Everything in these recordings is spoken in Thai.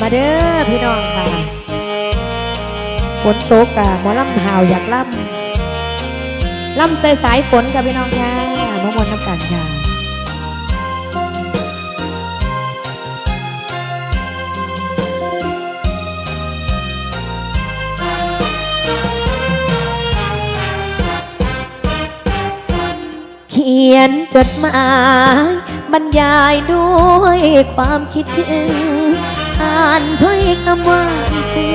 มาเด้อพี่น้องค่ะ ฝนตกอะหมอลำหาวอยากล่ำล่ำใส่สายฝนกับพี่น้องค่ะมะมวนน้ำกันค่ะเขียนจดหมายบรรยายด้วยความคิดถึงานถ้อยคำหวานซึ้ง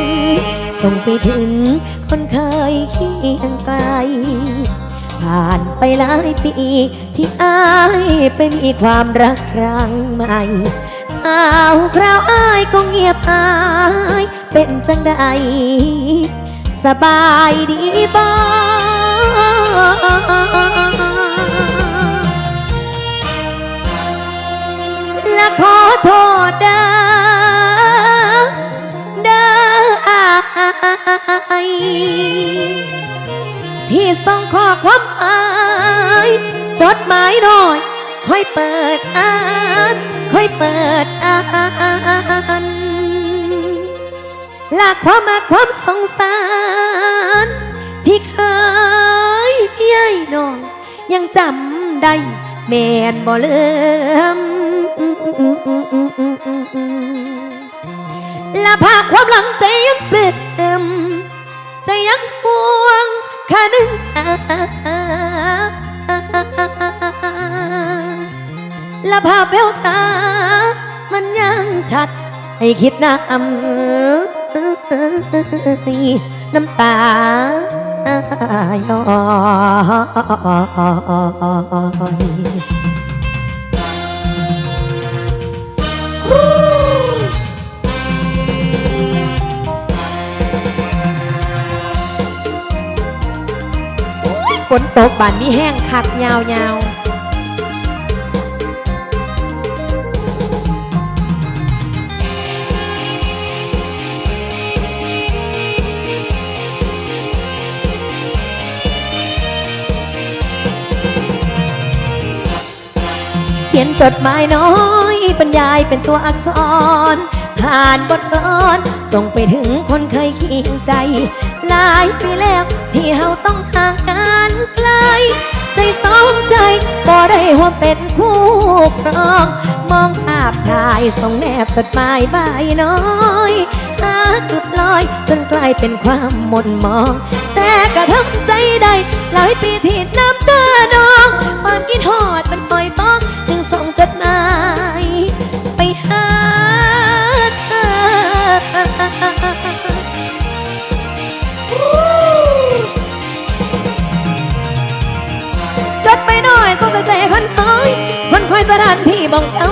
ส่งไปถึงคนเคยเคียงไกล ผ่านไปหลายปี ที่อายไปมีความรักครั้งใหม่ข่าวคราวอายก็เงียบหาย เป็นจังใดสบายดีบ้า ที่ส่งข้อความอายจดหมายหน่อย ค่อยเปิดอ่านค่อยเปิดอ่านหลากความมาความสงสาร ที่เคยพี่ไอ้น้อง ยังจำได้แม่นบ่เลืมและภาคความหลังใจยังเปลือม และภาพแววตา มันยังชัด ให้คิดน้ำน้ำตาย้อย ฝนตกบานนี่แห้งคักยาวยาวเขียนจดหมายน้อยบรรยายเป็นตัวอักษร ผ่านบทกลอนส่งไปถึงคนเคยเคียงใจ หลายปีแล้วที่เฮาต้องห่างกันไกล ใจสองใจบ่ได้หัวเป็นคู่ครอง มองภาพถ่ายส่งแนบจดหมายใบน้อยหาจุดลอยจนกลายเป็นความหม่นมอง แต่กระทำใจได้หลายปีที่น้ำตาน้อง ความคิดหอดมันปล่อย อยสถานที่มองเก่า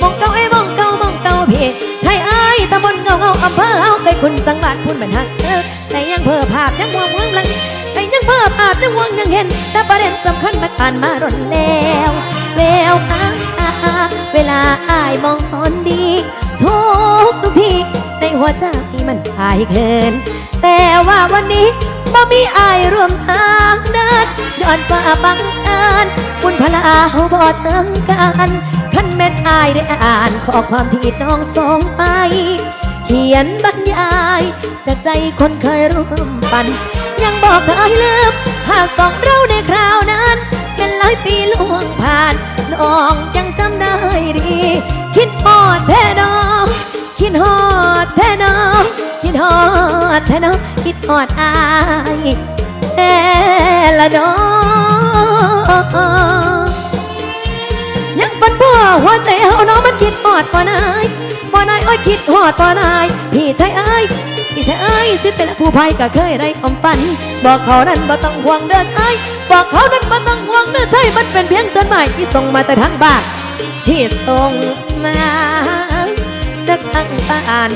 มองเก่าไอ้มองเก่ามองเก่าพี่ใช่ไอ้ตะบนเก่าเงาอำเภอเอาไปคุณจังหวัดพุ่นบรรทัดเธอใจยังเพ้อภาพยังหวงวงหลังใจยังเพ้อภาพยังห่วงยังเห็น แต่ประเด็นสำคัญมันผ่านมารนแล้วแววตาเวลาอายมองคนดีทุกทุกทีในหัวใจมันหายเคิน แต่ว่าวันนี้บ่มีอายร่วมทาง เดินย้อนฟ้าบังเอิญบุญพลาเฮาบ่ถึงกันคันแม่นอายได้อ่านข้อความที่น้องส่งไป เขียนบรรยายจากใจคนเคยร่วมปัน ยังบอกเคยลืมภาพสองเราในคราวนั้น เป็นหลายปีล่วงผ่านน้องยังจำได้ดี คิดฮอดแท้น้อง คิดฮอดแท้น้อง คิดฮอดแท้น้อง คิดฮอดอาย ละนอยังปันพ่อหัวใจเฮาน้องมันคิดฮอดป่นายป่นายอ้อยคิดฮอดป่นายพี่ชายเอ้ยพี่ชายเอ้ยสิเป็นผู้ภัยก็เคยได้ความฝัน บอกเขานั้นบ่ต้องห่วงเด้อชายบอกเขานั้นบ่ต้องห่วงเด้อชายมันเป็นเพียงจดหมายที่ส่งมาจากทางบ้านที่ส่งมาจากทางบ้าน